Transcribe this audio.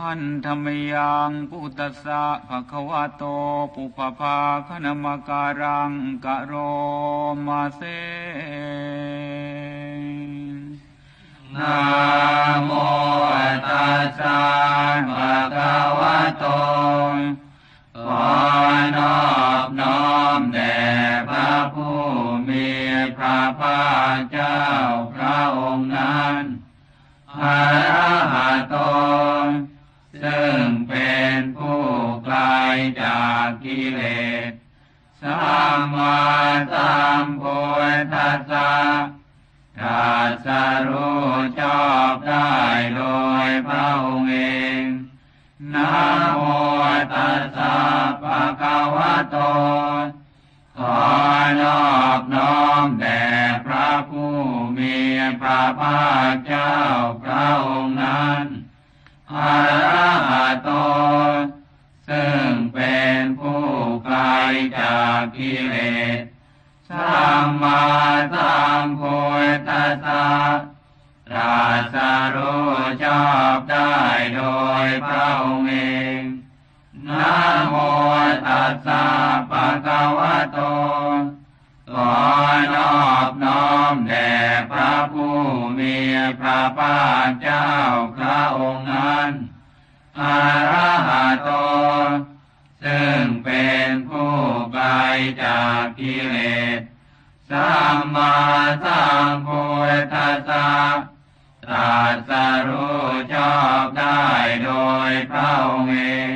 ท่านธรรมยังพุทธสสะภะคะวะโตปุพพาคณมการังกะโรมาเซนะโมตัสสะภะคะวะโตขอนอบน้อมแด่พระผู้มีพระภาคเจ้าพระองค์นั้นอะระหะโต ซึ่งเป็นผู้ไกลจากกิเลสสัมมาสัมพุทธัสสะตรัสรู้ชอบได้โดยพระองค์เองนะโมตัสสะภะคะวะโต ขอนอบน้อมแด่พระผู้มีพระภาคเจ้าพระองค์ จากกิเลสสัมมาสัมพุทธัสสะตรัสรู้ชอบได้โดยพระองค์เองนะโมตัสสะภะคะวะโตขอนอบน้อมแด่พระผู้มีพระภาคเจ้าพระองค์นั้นอะระหะโต ซึ่งเป็นผู้ไปจากกิเลส สัมมาสัมพุทธัสสะตรัสรู้ชอบได้โดยพระองค์เอง